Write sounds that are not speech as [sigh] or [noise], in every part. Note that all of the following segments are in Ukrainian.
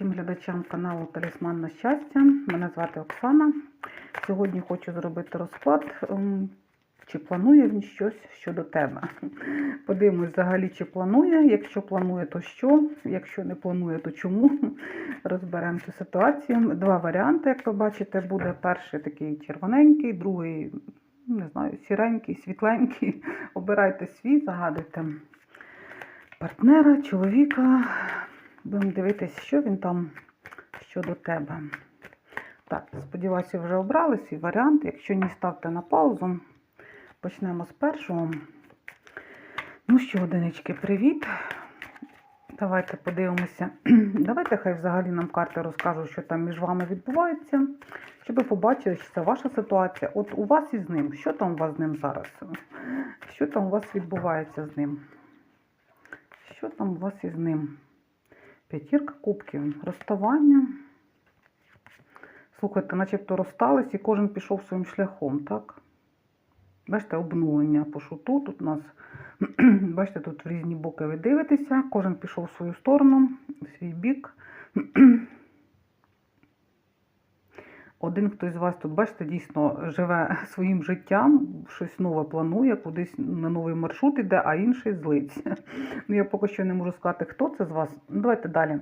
всім глядачам каналу Талісман на щастя. Мене звати Оксана. Сьогодні хочу зробити розклад, ем, чи планує він щось щодо тебе. [laughs] Подивимось взагалі, чи планує. Якщо планує, то що? Якщо не планує, то чому? [laughs] Розберемо цю ситуацію. Два варіанти, як ви бачите, буде перший такий червоненький, другий, не знаю, сіренький, світленький. [laughs] Обирайте свій, загадуйте партнера, чоловіка. Будемо дивитися, що він там щодо тебе. Так, сподіваюся, вже обрали свій варіант. Якщо ні, ставте на паузу. Почнемо з першого. Ну що, одинички, привіт. Давайте подивимося. [clears throat] Давайте хай взагалі нам карти розкажуть, що там між вами відбувається, щоб ви побачили, що це ваша ситуація. От у вас із ним. Що там у вас з ним зараз? Що там у вас відбувається з ним? Що там у вас із ним? П'ятірка кубків. Розставання. Слухайте, начебто розстались і кожен пішов своїм шляхом, так? Бачите, обнулення по шуту. Тут у нас, [clears throat] бачите, тут в різні боки ви дивитеся, кожен пішов в свою сторону, в свій бік. [clears throat] Один хтось з вас тут, бачите, дійсно живе [laughs] своїм життям, щось нове планує, кудись на новий маршрут іде, а інший злиться. [laughs] Ну, я поки що не можу сказати, хто це з вас. Ну, давайте далі.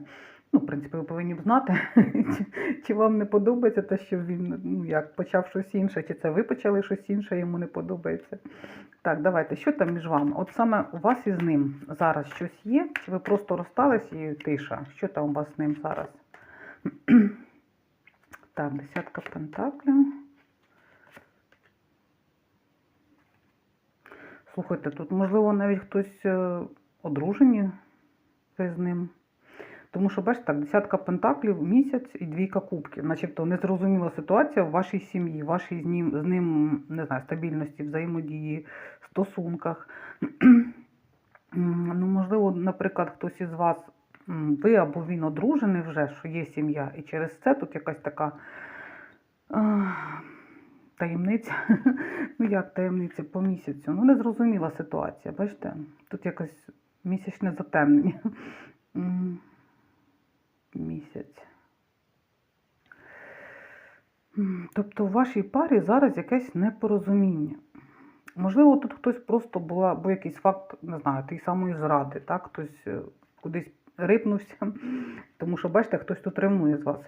Ну, в принципі, ви повинні б знати, [laughs] чи, чи вам не подобається те, що він ну, як, почав щось інше, чи це ви почали щось інше, йому не подобається. Так, давайте, що там між вами? От саме у вас із ним зараз щось є, чи ви просто розстались і тиша? Що там у вас з ним зараз? [clears throat] Так, десятка пентаклів. Слухайте, тут, можливо, навіть хтось е, одружені з ним. Тому що, бачите, так, десятка пентаклів, місяць і двійка кубків. Начебто незрозуміла ситуація в вашій сім'ї, вашій з ним, з ним не знаю, стабільності, взаємодії, стосунках. [clears throat] ну, можливо, наприклад, хтось із вас, ви або він одружений вже, що є сім'я, і через це тут якась така а, таємниця. [laughs] ну, як таємниця по місяцю. Ну, незрозуміла ситуація, бачите? Тут якось місячне затемнення. [laughs] Місяць. Тобто у вашій парі зараз якесь непорозуміння. Можливо, тут хтось просто була, був якийсь факт, не знаю, тієї самої зради, так? Хтось е, кудись рипнувся, тому що, бачите, хтось тут ревнує з вас.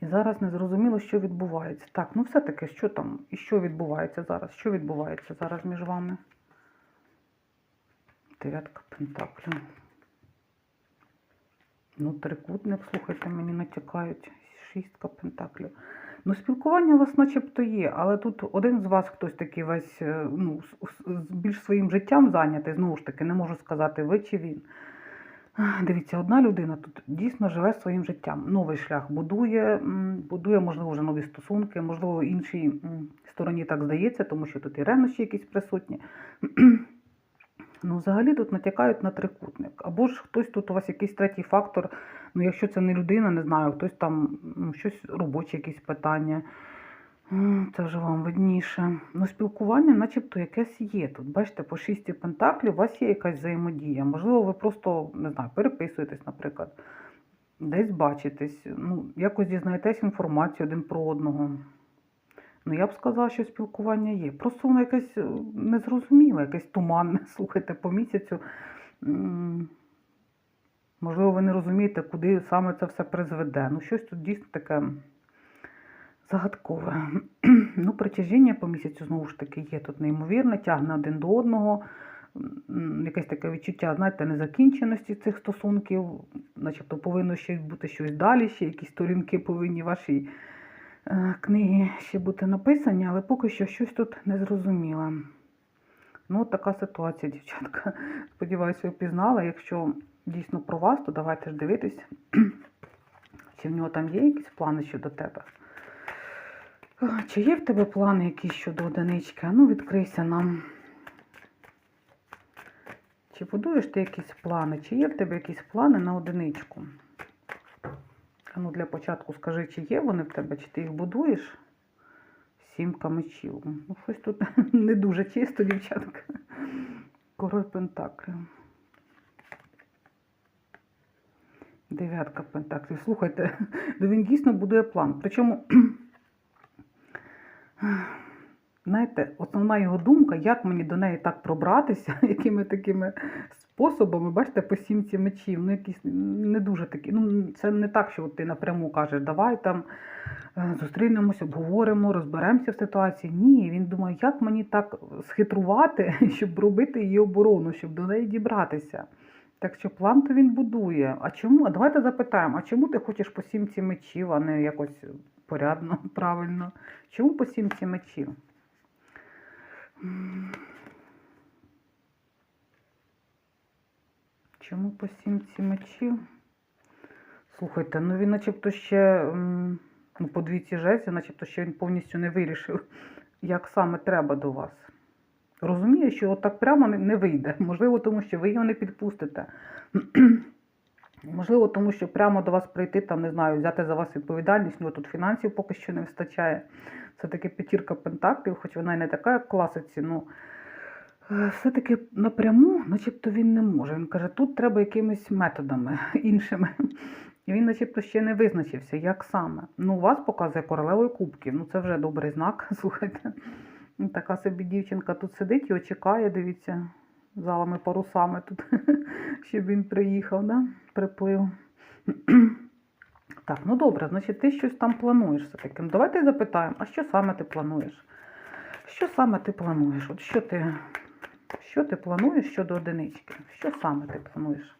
І зараз не зрозуміло, що відбувається. Так, ну все-таки, що там, і що відбувається зараз? Що відбувається зараз між вами? Дев'ятка пентаклів. Ну, трикутник, слухайте, мені натякають. Шістка пентаклів. Ну, спілкування у вас начебто є, але тут один з вас хтось такий весь е, ну, з- більш своїм життям зайнятий, знову ж таки, не можу сказати, ви чи він. Дивіться, одна людина тут дійсно живе своїм життям. Новий шлях будує, будує, можливо, вже нові стосунки, можливо, іншій стороні так здається, тому що тут і ревнощі якісь присутні. [clears throat] Ну, взагалі тут натякають на трикутник. Або ж хтось тут у вас якийсь третій фактор. Ну, якщо це не людина, не знаю, хтось там м, щось робоче, якісь питання. Це вже вам видніше. Ну, спілкування, начебто, якесь є тут. Бачите, по шісті пентаклів у вас є якась взаємодія. Можливо, ви просто, не знаю, переписуєтесь, наприклад, десь бачитесь, ну, якось дізнаєтесь інформацію один про одного. Ну, я б сказала, що спілкування є. Просто воно якесь е, незрозуміле, якесь туманне, [laughs] слухайте, по місяцю. Можливо, ви не розумієте, куди саме це все призведе. Ну, щось тут дійсно таке загадкове. [clears throat] Ну, притяжіння по місяцю, знову ж таки, є тут неймовірне, тягне один до одного. Якесь таке відчуття, знаєте, незакінченості цих стосунків, начебто повинно ще бути щось далі, ще якісь сторінки повинні вашій е, книги ще бути написані, але поки що щось тут не зрозуміло. Ну, така ситуація, дівчатка. [laughs] Сподіваюся, ви впізнали. Якщо дійсно про вас, то давайте ж дивитись, [clears throat] чи в нього там є якісь плани щодо тебе. Чи є в тебе плани якісь щодо одинички? Ну, відкрийся нам. Чи будуєш ти якісь плани? Чи є в тебе якісь плани на одиничку? Ну, для початку скажи, чи є вони в тебе, чи ти їх будуєш? Сімка мечів. Ну, щось тут [laughs] не дуже чисто, дівчатка. Король Пентаклів. Дев'ятка пентаклів. Слухайте, [laughs] ну він дійсно будує план. Причому, знаєте, основна його думка, як мені до неї так пробратися, [laughs] якими такими способами, бачите, по сімці мечів, ну якісь не дуже такі. Ну, це не так, що ти напряму кажеш, давай там е, зустрінемось, обговоримо, розберемося в ситуації. Ні, він думає, як мені так схитрувати, [laughs] щоб робити її оборону, щоб до неї дібратися. Так що план то він будує. А чому? А давайте запитаємо, а чому ти хочеш по сімці мечів, а не якось порядно, [laughs] правильно? Чому по сімці мечів? Чому по сімці мечів? Слухайте, ну він начебто ще ну, по двійці жезлів, начебто ще він повністю не вирішив, [laughs] як саме треба до вас. Розуміє, що отак прямо не, не вийде. Можливо, тому що ви його не підпустите. [clears throat] Можливо, тому що прямо до вас прийти, там, не знаю, взяти за вас відповідальність, ну тут фінансів поки що не вистачає. Це таки п'ятірка пентаклів, хоч вона і не така, як класиці, ну е, все-таки напряму, начебто він не може. Він каже, тут треба якимись методами [laughs] іншими. І він, начебто, ще не визначився, як саме. Ну, вас показує королевою кубків. Ну, це вже добрий знак, [laughs] слухайте. Така собі дівчинка тут сидить і чекає, дивіться, залами парусами тут, [laughs] щоб він приїхав, да? приплив. Так, ну добре, значить, ти щось там плануєш все-таки. Ну, Давайте запитаємо, а що саме ти плануєш? Що саме ти плануєш? От що ти, що ти плануєш щодо одинички? Що саме ти плануєш?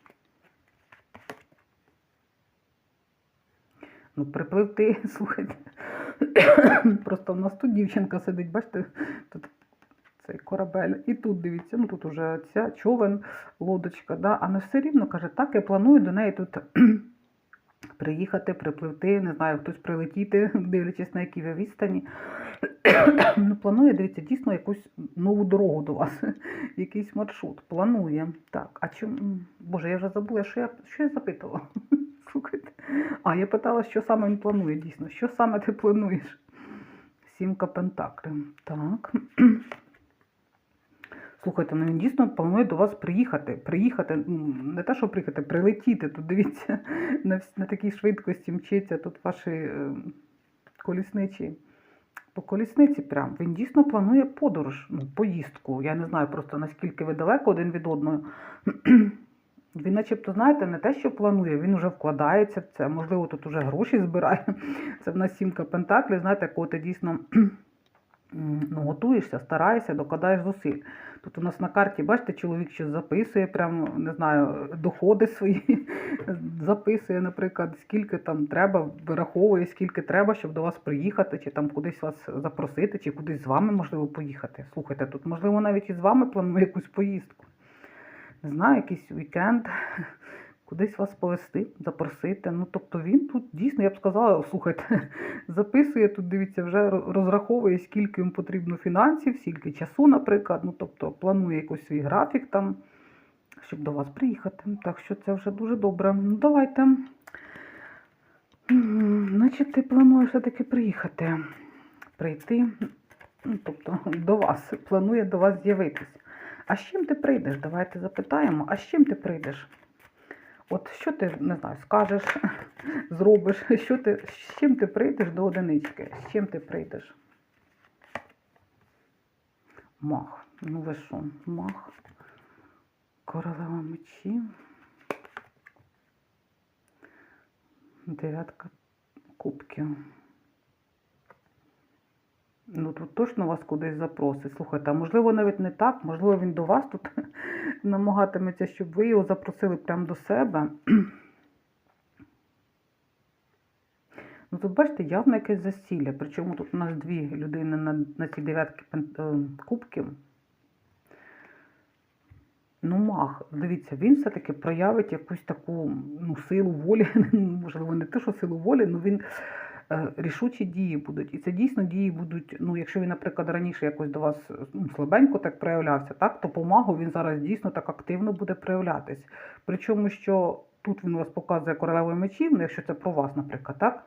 Ну, припливти, [laughs] слухайте. Просто в нас тут дівчинка сидить, бачите, тут цей корабель. І тут дивіться, ну тут уже ця човен, лодочка, да? а не все рівно каже, так, я планую до неї тут [clears throat] приїхати, припливти, не знаю, хтось прилетіти, [laughs] дивлячись на якій ви відстані. [clears throat] ну, планує, дивіться, дійсно якусь нову дорогу до вас, [laughs] якийсь маршрут. Планує. Так, а чому? Боже, я вже забула, що я, що я запитувала. [laughs] Слухайте. А, я питала, що саме він планує, дійсно. Що саме ти плануєш? Сімка пентаклів. Так. [clears throat] Слухайте, ну він дійсно планує до вас приїхати. Приїхати, ну, не те, що приїхати, прилетіти. Тут дивіться, на, на такій швидкості мчиться тут ваші е, колісничі. По колісниці прям. Він дійсно планує подорож, ну, поїздку. Я не знаю просто наскільки ви далеко один від одного. [clears throat] Він, начебто, знаєте, не те, що планує, він вже вкладається в це. Можливо, тут уже гроші збирає. [laughs] Це в нас сімка пентаклів, знаєте, коли ти дійсно [clears throat] ну, готуєшся, стараєшся, докладаєш зусиль. Тут у нас на карті, бачите, чоловік щось записує, прям, не знаю, доходи свої [laughs] записує, наприклад, скільки там треба, вираховує, скільки треба, щоб до вас приїхати, чи там кудись вас запросити, чи кудись з вами можливо поїхати. Слухайте, тут можливо навіть і з вами планує якусь поїздку. Не знаю, якийсь вікенд, кудись вас повести, запросити. Ну, тобто він тут дійсно, я б сказала, слухайте, [laughs] записує тут, дивіться, вже розраховує, скільки йому потрібно фінансів, скільки часу, наприклад. Ну, тобто планує якийсь свій графік там, щоб до вас приїхати. Так що це вже дуже добре. Ну, давайте. Значить, ти плануєш все-таки приїхати, прийти, ну, тобто до вас, планує до вас з'явитись. А з чим ти прийдеш? Давайте запитаємо, а з чим ти прийдеш? От що ти, не знаю, скажеш, [laughs] зробиш, що ти, з чим ти прийдеш до одинички? З чим ти прийдеш? Мах. Ну ви що, мах. Королева мечі. Дев'ятка кубків. Ну, тут точно вас кудись запросить. Слухайте, а можливо навіть не так, можливо, він до вас тут [laughs] намагатиметься, щоб ви його запросили прямо до себе. [clears throat] Ну, тут бачите, явно якесь засілля. Причому тут у нас дві людини на, на цій дев'ятки е, кубків. Ну, мах, дивіться, він все-таки проявить якусь таку ну, силу волі, [laughs] можливо, не те, що силу волі, але він е, рішучі дії будуть. І це дійсно дії будуть, ну, якщо він, наприклад, раніше якось до вас ну, слабенько так проявлявся, так, то помагу він зараз дійсно так активно буде проявлятись. Причому, що тут він вас показує королевою мечів, ну, якщо це про вас, наприклад, так,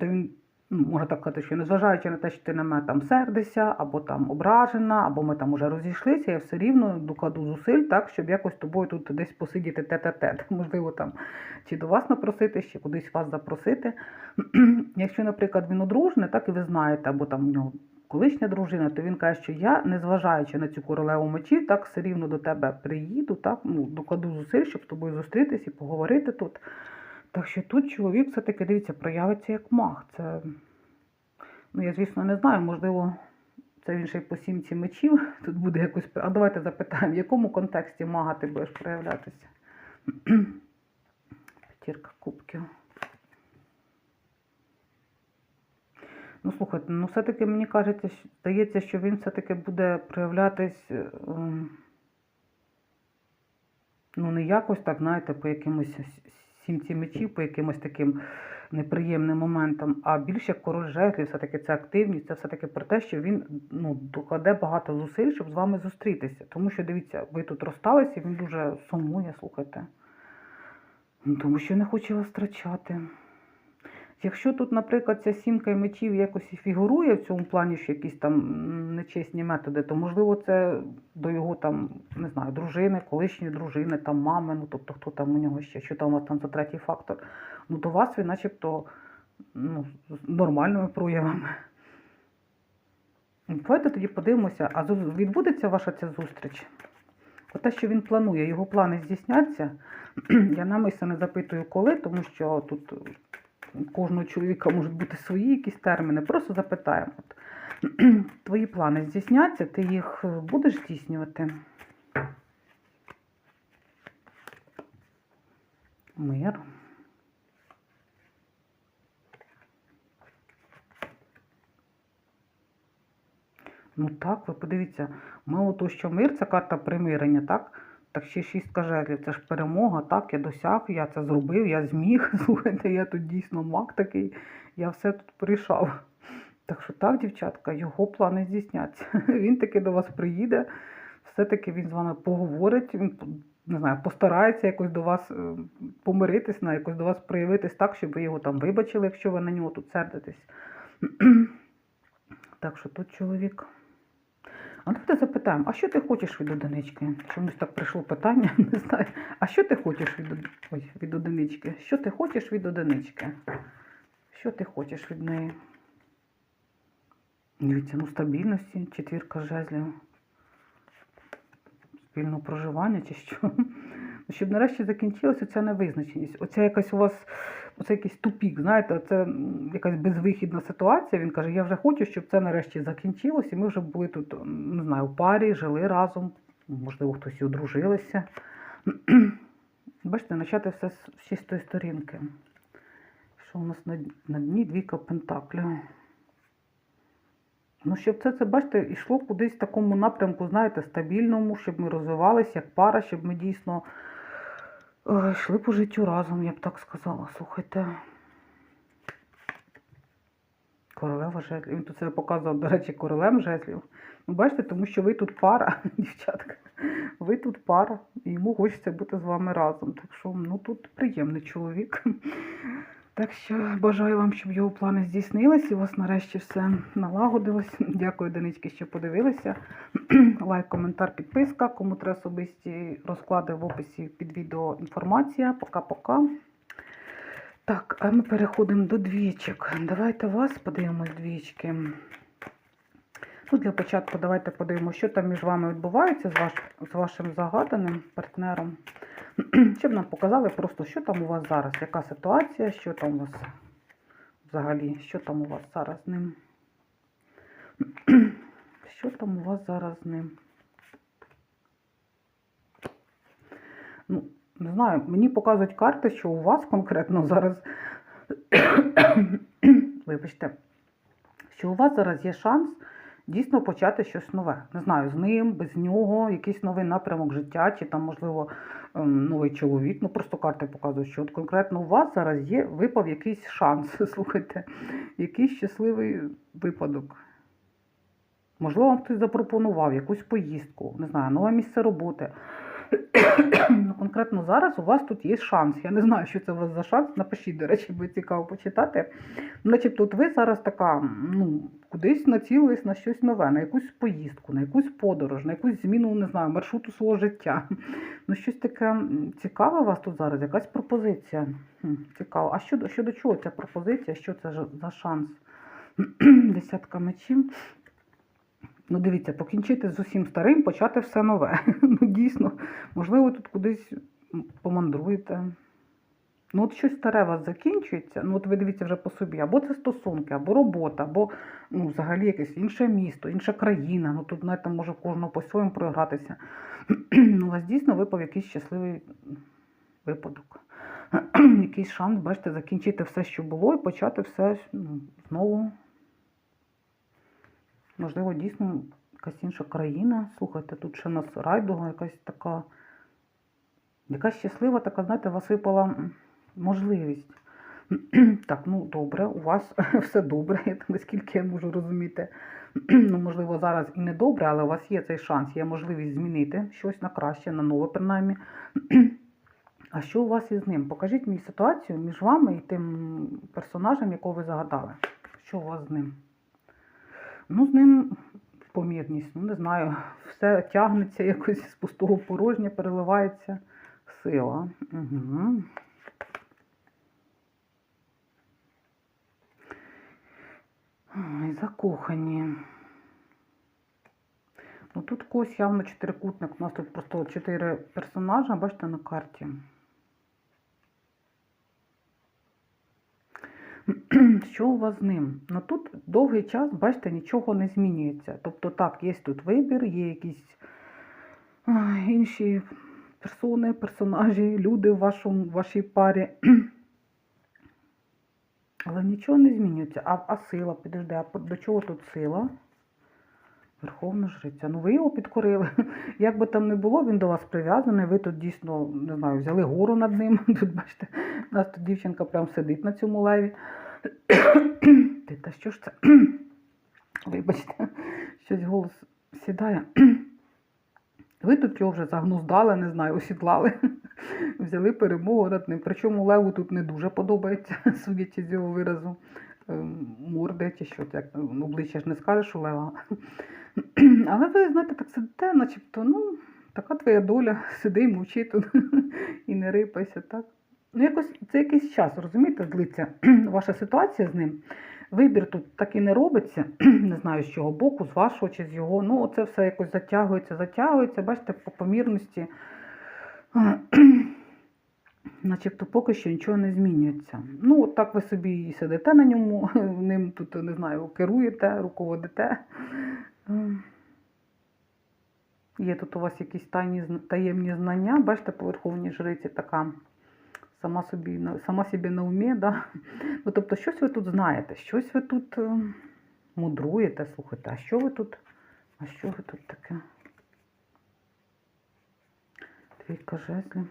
то він можна так сказати, що незважаючи на те, що ти на мене там сердишся, або там ображена, або ми там уже розійшлися, я все рівно докладу зусиль, так, щоб якось тобою тут десь посидіти тет-а-тет. [laughs] Можливо, там чи до вас напросити, чи кудись вас запросити. [clears throat] Якщо, наприклад, він одружений, так і ви знаєте, або там у нього колишня дружина, то він каже, що я, незважаючи на цю королеву мечів, так все рівно до тебе приїду, так, ну, докладу зусиль, щоб з тобою зустрітись і поговорити тут. Так що тут чоловік все-таки, дивіться, проявиться як маг. Це, ну, я, звісно, не знаю, можливо, це він ще й по сімці мечів. Тут буде якось. А давайте запитаємо, в якому контексті мага ти будеш проявлятися? [clears throat] П'ятірка кубків. Ну, слухайте, ну все-таки мені кажеться, здається, що він все-таки буде проявлятись. ем, Ну, не якось так, знаєте, по якимось с- сімці мечів, по якимось таким неприємним моментам, а більше як король жезлів, все-таки це активність, це все-таки про те, що він ну, докладе багато зусиль, щоб з вами зустрітися. Тому що, дивіться, ви тут розсталися, він дуже сумує, слухайте. Тому що не хоче вас втрачати. Якщо тут, наприклад, ця сімка мечів якось і фігурує в цьому плані, що якісь там нечесні методи, то можливо це до його там, не знаю, дружини, колишньої дружини, там мами, ну тобто хто там у нього ще, що там у вас там за третій фактор. Ну до вас він начебто ну, з нормальними проявами. Давайте тоді подивимося, а відбудеться ваша ця зустріч? Оте, що він планує, його плани здійсняться. [clears throat] Я намисно не запитую коли, тому що тут кожного чоловіка можуть бути свої якісь терміни. Просто запитаємо. От, [clears throat] твої плани здійсняться, ти їх будеш здійснювати? Мир. Ну так, ви подивіться, мало того, що мир це карта примирення, так? Так ще шістка жезлів, це ж перемога, так, я досяг, я це зробив, я зміг. [laughs] Слухайте, я тут дійсно маг такий, я все тут порішав. Так що так, дівчатка, його плани здійсняться. [laughs] Він таки до вас приїде, все-таки він з вами поговорить, він не знаю, постарається якось до вас е, помиритись, на якось до вас проявитись так, щоб ви його там вибачили, якщо ви на нього тут сердитесь. [clears throat] Так що тут чоловік. А давайте запитаємо, а що ти хочеш від одинички? Чомусь так прийшло питання, [laughs] не знаю. А що ти хочеш від, Ой, від одинички? Що ти хочеш від одинички? Що ти хочеш від неї? Дивіться, ну стабільності, четвірка жезлів. Спільного проживання чи що? Ну, [laughs] Щоб нарешті закінчилася ця невизначеність. Оця якась у вас, оце якийсь тупік, знаєте, це якась безвихідна ситуація. Він каже, я вже хочу, щоб це нарешті закінчилось, і ми вже були тут, не знаю, в парі, жили разом, можливо, хтось і одружилися. [clears throat] Бачите, почати все з чистої сторінки. Що у нас на, на дні двійка пентаклів. Ну, щоб це, це, бачите, йшло кудись в такому напрямку, знаєте, стабільному, щоб ми розвивалися як пара, щоб ми дійсно йшли по життю разом, я б так сказала. Слухайте. Королева жезлів. Він тут себе показував, до речі, королем жезлів. Ну, бачите, тому що ви тут пара, [laughs] дівчатка. Ви тут пара, і йому хочеться бути з вами разом. Так що, ну, тут приємний чоловік. Так що бажаю вам, щоб його плани здійснились і у вас нарешті все налагодилось. Дякую, Денички, що подивилися. [clears throat] Лайк, коментар, підписка. Кому треба особисті розклади в описі під відео інформація. Пока-пока. Так, а ми переходимо до двічок. Давайте вас подивимось двічки. Ну, для початку давайте подивимося, що там між вами відбувається з, ваш, з вашим загаданим партнером. [clears throat] Щоб нам показали просто, що там у вас зараз, яка ситуація, що там у вас взагалі, що там у вас зараз з ним. [clears throat] Що там у вас зараз з ним? Ну, не знаю, мені показують карти, що у вас конкретно зараз. [clears throat] Вибачте, що у вас зараз є шанс дійсно почати щось нове. Не знаю, з ним, без нього, якийсь новий напрямок життя, чи там, можливо, ем, новий чоловік. Ну, просто карти показують, що от конкретно у вас зараз є, випав якийсь шанс, [laughs] слухайте, якийсь щасливий випадок. Можливо, вам хтось запропонував якусь поїздку, не знаю, нове місце роботи. Ну, конкретно зараз у вас тут є шанс. Я не знаю, що це у вас за шанс. Напишіть, до речі, буде цікаво почитати. Начебто, от ви зараз така, ну, кудись націлились на щось нове, на якусь поїздку, на якусь подорож, на якусь зміну, не знаю, маршруту свого життя. Ну, щось таке цікаве у вас тут зараз, якась пропозиція. Цікаво. А щодо, щодо чого ця пропозиція? Що це за шанс? [clears throat] Десятка мечів. Ну, дивіться, покінчити з усім старим, почати все нове. [laughs] Ну, дійсно, можливо, тут кудись помандруєте. Ну, от щось старе у вас закінчується, ну от ви дивіться вже по собі, або це стосунки, або робота, або ну, взагалі якесь інше місто, інша країна. Ну тут, знаєте, може кожного по-своєму програтися. [clears throat] Ну, у вас дійсно випав якийсь щасливий випадок. [clears throat] Якийсь шанс, бачите, закінчити все, що було, і почати все ну, знову. Можливо, дійсно якась інша країна. Слухайте, тут ще нас райдуга, якась така, якась щаслива, така, знаєте, вас випала можливість. [clears throat] Так, ну добре, у вас [laughs] все добре, я наскільки я можу розуміти. [clears throat] Ну, можливо, зараз і не добре, але у вас є цей шанс, є можливість змінити щось на краще, на нове, принаймні. [clears throat] А що у вас із ним? Покажіть мені ситуацію між вами і тим персонажем, якого ви загадали. Що у вас з ним? Ну, з ним помірність, ну не знаю, все тягнеться якось з пустого в порожнє, переливається сила. Угу. Ой, закохані. Ну тут когось явно чотирикутник. У нас тут просто чотири персонажа, бачите, на карті. [clears throat] Що у вас з ним? Ну тут довгий час, бачите, нічого не змінюється. Тобто так, є тут вибір, є якісь інші персони, персонажі, люди в вашому, вашій парі. [clears throat] Але нічого не змінюється. А, а сила, підожди, а до чого тут сила? Верховна жриця. Ну ви його підкорили. [laughs] Як би там не було, він до вас прив'язаний. Ви тут дійсно, не знаю, взяли гору над ним. [laughs] Тут, бачите, у нас тут дівчинка прям сидить на цьому леві. [coughs] Ти, та що ж це? [coughs] Вибачте, [coughs] щось голос сідає. Ви тут його вже загнуздали, не знаю, осідлали. [laughs] Взяли перемогу над ним. Причому леву тут не дуже подобається, судячи з його виразу ем, морди чи що, як ну, обличчя ж не скажеш у лева. [clears throat] Але ви, знаєте, так сидите, начебто, ну, така твоя доля, [laughs] сиди мовчи тут [laughs] і не рипайся, так? Ну, якось це якийсь час, розумієте, злиться [clears throat] ваша ситуація з ним. Вибір тут так і не робиться, [clears throat] не знаю з чого боку, з вашого чи з його. Ну, оце все якось затягується, затягується, бачите, по помірності. Начебто поки що нічого не змінюється. Ну, от так ви собі і сидите на ньому, [laughs] ним тут, не знаю, керуєте, руководите. Є тут у вас якісь тайні, таємні знання, бачите, по верховній жриці така сама собі, сама собі на умі, да? ну, тобто щось ви тут знаєте, щось ви тут е, мудруєте, слухайте, а що ви тут, а що ви тут таке? Двійка жезлів.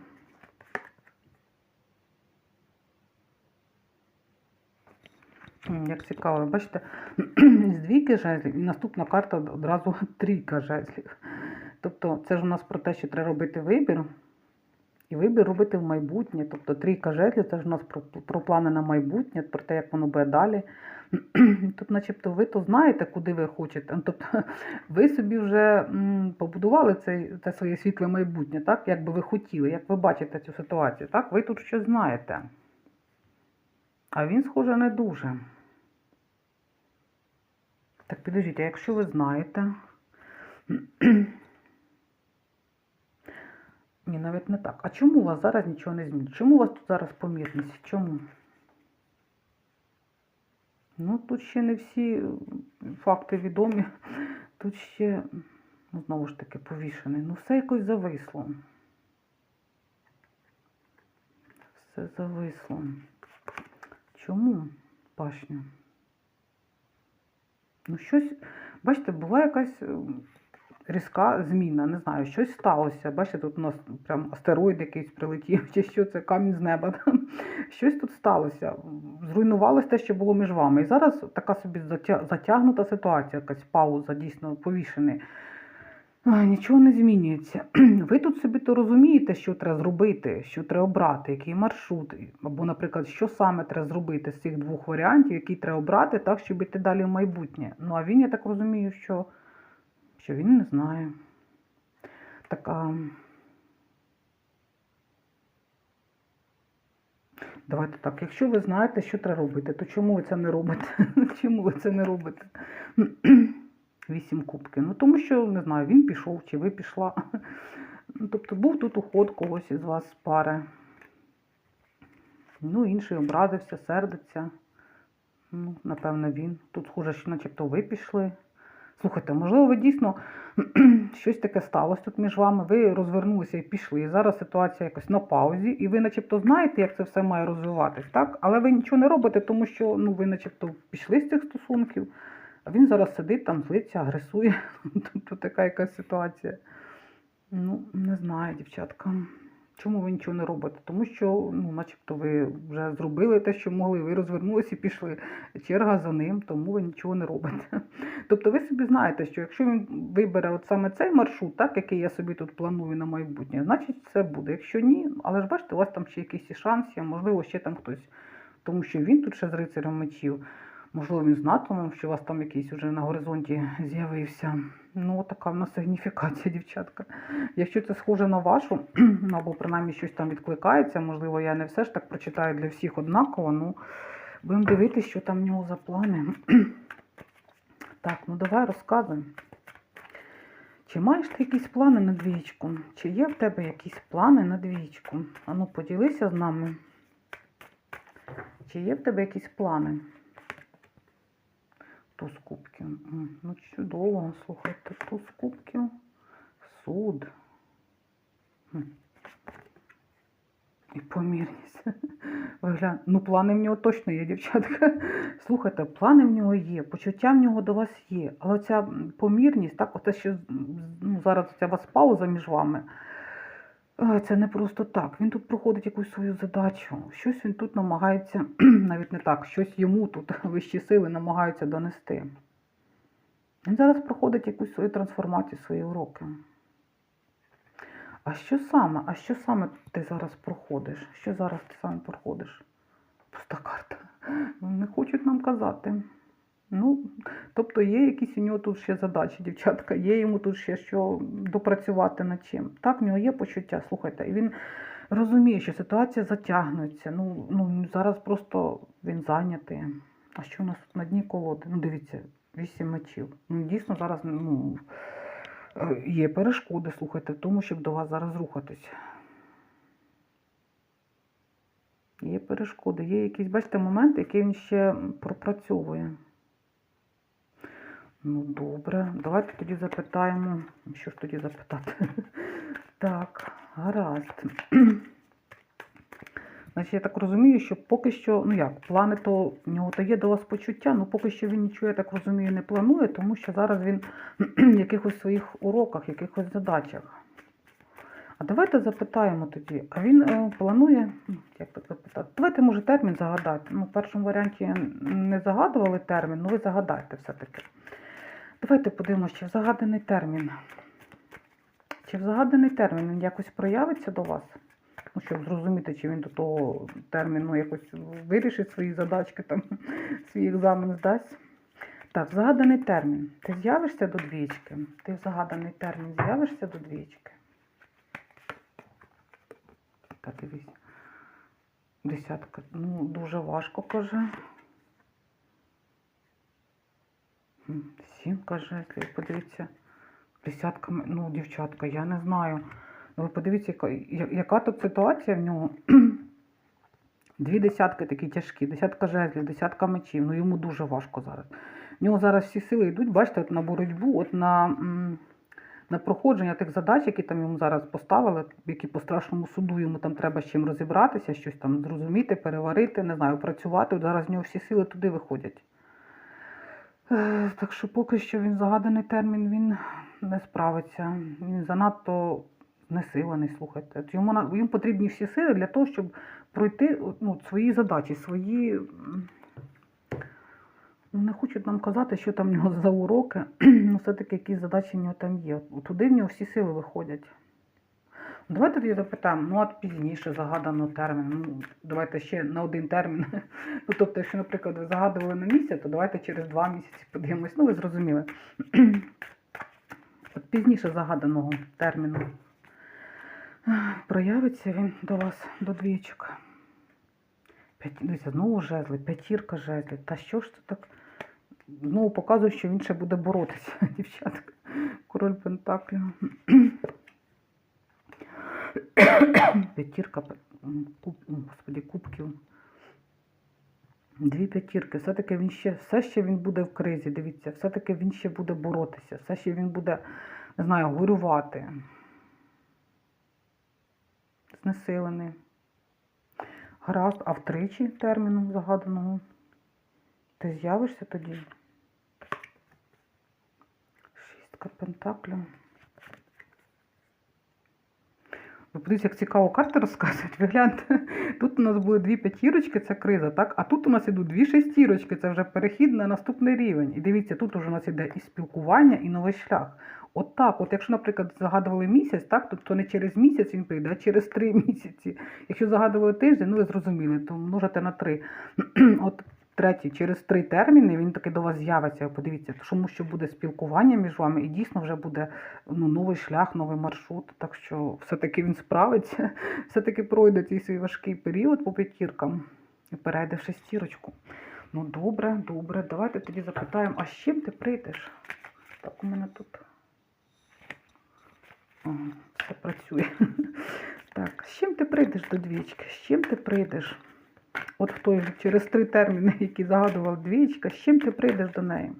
Як цікаво, бачите, [clears throat] двійки жезлів і наступна карта одразу [laughs] трійка жезлів. Тобто це ж у нас про те, що треба робити вибір. І вибір робити в майбутнє. Тобто трійка жезлів це ж у нас про, про плани на майбутнє, про те, як воно буде далі. [clears throat] Тут, начебто, ви то знаєте, куди ви хочете. Ну, Тобто, [laughs] ви собі вже побудували це, це своє світле майбутнє, так? Як би ви хотіли, як ви бачите цю ситуацію, так? Ви тут щось знаєте. А він, схоже, не дуже. Так, підождіть, а якщо ви знаєте. [clears throat] Ні, навіть не так. А чому у вас зараз нічого не змінить? Чому у вас тут зараз помірність? Чому? Ну, тут ще не всі е, факти відомі. [laughs] Тут ще, ну, знову ж таки, повішений. Ну, все якось зависло. Все зависло. Чому, пашня? Ну, щось, бачите, була якась е, різка зміна, не знаю, щось сталося. Бачите, тут у нас прям астероїд якийсь прилетів, чи що це камінь з неба. Там. Щось тут сталося. Зруйнувалося те, що було між вами. І зараз така собі затягнута ситуація, якась пауза, дійсно повішений. Нічого не змінюється. [clears throat] Ви тут собі то розумієте, що треба зробити, що треба обрати, який маршрут, або, наприклад, що саме треба зробити з цих двох варіантів, який треба обрати, так, щоб іти далі в майбутнє. Ну, а він, я так розумію, що, що він не знає. Така. Давайте так, якщо ви знаєте, що треба робити, то чому ви це не робите? [laughs] Чому ви це не робите? [clears throat] Вісім кубків. Ну тому що не знаю, він пішов чи ви пішла. [laughs] Ну, тобто був тут уход когось із вас з пари. Ну, інший образився, сердиться. Ну, напевно, він. Тут схоже, що начебто ви пішли. Слухайте, можливо, ви дійсно [clears throat] щось таке сталося тут між вами, ви розвернулися і пішли. І зараз ситуація якось на паузі, і ви начебто знаєте, як це все має розвиватись, так? Але ви нічого не робите, тому що ну, ви начебто пішли з цих стосунків, а він зараз сидить там, злиться, агресує. [laughs] Тобто така якась ситуація. Ну, не знаю, дівчатка. Чому ви нічого не робите? Тому що, ну, начебто, ви вже зробили те, що могли, ви розвернулися і пішли. Черга за ним, тому ви нічого не робите. [laughs] Тобто ви собі знаєте, що якщо він вибере от саме цей маршрут, так, який я собі тут планую на майбутнє, значить це буде. Якщо ні, але ж бачите, у вас там ще якийсь шанс є, можливо, ще там хтось, тому що він тут ще з рицарем мечів. Можливо, він з натомом, що у вас там якийсь уже на горизонті з'явився. Ну, така в нас сигніфікація, дівчатка. Якщо це схоже на вашу, [clears throat] або принаймні щось там відкликається, можливо, я не все ж так прочитаю для всіх однаково, ну будемо дивитися, що там в нього за плани. [clears throat] Так, ну давай розказуй. Чи маєш ти якісь плани на двічку? Чи є в тебе якісь плани на двічку? Ану, поділися з нами. Чи є в тебе якісь плани? Туз кубків. Ну, чудово, слухайте, туз кубків. Суд. І помірність. Вигляд... Ну, плани в нього точно є, дівчатка. Слухайте, плани в нього є, почуття в нього до вас є. Але ця помірність, так, оце що ну, зараз ця вас пауза між вами. Це не просто так. Він тут проходить якусь свою задачу. Щось він тут намагається, [clears throat] навіть не так, щось йому тут [laughs] вищі сили намагаються донести. Він зараз проходить якусь свою трансформацію, свої уроки. А що саме? А що саме ти зараз проходиш? Що зараз ти саме проходиш? Пуста карта. Не хочуть нам казати. Ну, тобто є якісь у нього тут ще задачі, дівчатка, є йому тут ще що допрацювати над чим. Так, в нього є почуття, слухайте, і він розуміє, що ситуація затягнеться. Ну, ну зараз просто він зайнятий. А що у нас тут на дні колоди? Ну, дивіться, вісім мечів. Ну, дійсно, зараз ну, є перешкоди, слухайте, в тому, щоб до вас зараз рухатись. Є перешкоди, є якісь, бачите, моменти, які він ще пропрацьовує. Ну, добре, давайте тоді запитаємо. Що ж тоді запитати? [laughs] Так, гаразд. [clears throat] Значить, я так розумію, що поки що, ну як, плани то в нього то є до вас почуття, ну поки що він нічого, я так розумію, не планує, тому що зараз він [clears throat] в якихось своїх уроках, якихось задачах. А давайте запитаємо тоді, а він е, планує, ну, як так запитати? Давайте, може, термін загадати. Ну, в першому варіанті не загадували термін, ну ви загадайте все-таки. Давайте подивимося, чи в загаданий термін. Чи в загаданий термін він якось проявиться до вас? Ну, щоб зрозуміти, чи він до того терміну якось вирішить свої задачки, там, [laughs] свій екзамен здасть. Так, в загаданий термін. Ти з'явишся до двічки? Ти в загаданий термін з'явишся до двічки? Та дивись. Десятка. Ну, дуже важко, каже. М, Сімка жезлів, подивіться. Десятка, ну, дівчатка, я не знаю. Ну, ви подивіться, яка, яка тут ситуація в нього. [clears throat] Дві десятки такі тяжкі, десятка жезлів, десятка мечів. Ну йому дуже важко зараз. В нього зараз всі сили йдуть, бачите, от на боротьбу, от на, на проходження тих задач, які там йому зараз поставили, які по страшному суду йому там треба з чим розібратися, щось там зрозуміти, переварити, не знаю, працювати. От зараз в нього всі сили туди виходять. Е, Так що поки що він загаданий термін він не справиться. Він занадто знесилений, слухайте. Йому, йому потрібні всі сили для того, щоб пройти ну, свої задачі, свої. Не хочуть нам казати, що там в нього за уроки. [clears throat] ну, все-таки які задачі в нього там є. Туди в нього всі сили виходять. Давайте тоді запитаємо, ну от пізніше загадано термін. Ну, давайте ще на один термін. [laughs] ну, тобто, якщо, наприклад, ви загадували на місяць, то давайте через два місяці подивимось. Ну, ви зрозуміли. [clears throat] от пізніше загаданого терміну проявиться він до вас, до двічок. Дивіться, знову жезли, п'ятірка жезлів. Та що ж це так? Знову показує, що він ще буде боротися, [laughs] дівчатка. Король Пентаклів. [clears throat] [coughs] П'ятірка господі, кубків. Дві п'ятірки. Все-таки він ще, все ще він буде в кризі, дивіться, все-таки він ще буде боротися, все ще він буде, не знаю, горювати. Знесилений. Гаразд, а втричі терміну загаданого. Ти з'явишся тоді? Шістка пентаклів. Ви подивіться, як цікаво карти розказують. Ви гляньте, тут у нас були дві п'ятірочки, це криза, так? А тут у нас ідуть дві шестірочки, це вже перехід на наступний рівень. І дивіться, тут уже у нас іде і спілкування, і новий шлях. От так, от якщо, наприклад, загадували місяць, так, то, то не через місяць він прийде, а через три [laughs] місяці. Якщо загадували тиждень, ну ви зрозуміли, то множите на три. [clears throat] от третій, через три терміни він таки до вас з'явиться. Подивіться, тому що буде спілкування між вами, і дійсно вже буде ну, новий шлях, новий маршрут. Так що все-таки він справиться, [laughs] все-таки пройде цей свій важкий період по п'ятіркам і перейде в шестірочку. Ну добре, добре. Давайте тоді запитаємо, а з чим ти прийдеш? Так, у мене тут. Ага, все працює. [laughs] Так, з чим ти прийдеш до двічки? З чим ти прийдеш? От в той через три терміни, які загадував двічка, з чим ти прийдеш до неї?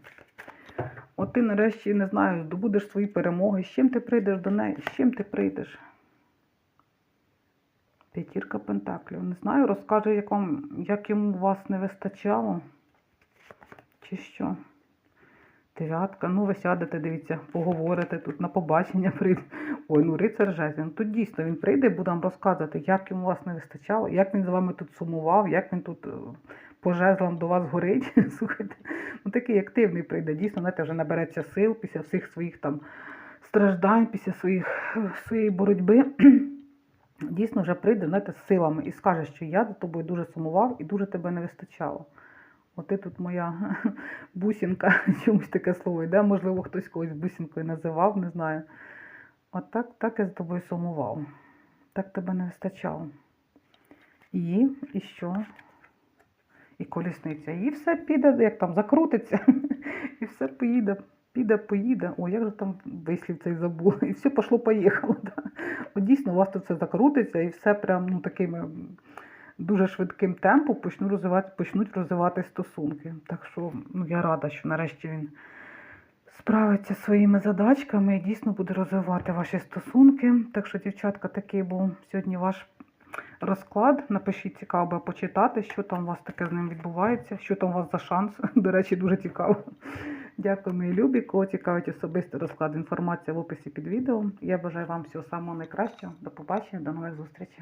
От ти нарешті, не знаю, здобудеш свої перемоги. З чим ти прийдеш до неї? З чим ти прийдеш? П'ятірка Пентаклів. Не знаю, розкаже, як, вам, як йому вас не вистачало. Чи що? Дев'ятка. Ну, ви сядете, дивіться, поговорите тут на побачення прийде. Ой, ну рицар жезлів. Ну, тут дійсно він прийде і буде вам розказувати, як йому вас не вистачало, як він з вами тут сумував, як він тут е, по жезлам до вас горить. [laughs] Слухайте, ну такий активний прийде. Дійсно, знаєте, вже набереться сил після всіх своїх там страждань, після своїх, своєї боротьби. [clears throat] Дійсно, вже прийде, знаєте, з силами і скаже, що я за тобою дуже сумував і дуже тебе не вистачало. От ти тут моя [laughs] бусінка, [laughs] чомусь таке слово йде, можливо, хтось когось бусінкою називав, не знаю. От так, так я з тобою сумував. Так тебе не вистачало. І, і що? І колісниця. І все піде, як там закрутиться, [laughs] і все поїде. Піде, поїде. О, як же там вислів цей забула. І все пішло, поїхало. Да. От дійсно, у вас тут все закрутиться, і все прям ну, такими дуже швидким темпом почну розвивати, почнуть розвивати стосунки. Так що ну, я рада, що нарешті він справиться своїми задачками і дійсно буде розвивати ваші стосунки. Так що, дівчатка, такий був сьогодні ваш розклад. Напишіть, цікаво почитати, що там у вас таке з ним відбувається, що там у вас за шанс. [laughs] До речі, дуже цікаво. Дякую, мої любі. Кого цікавить особистий розклад, інформація в описі під відео. Я бажаю вам всього самого найкращого. До побачення, до нових зустрічей.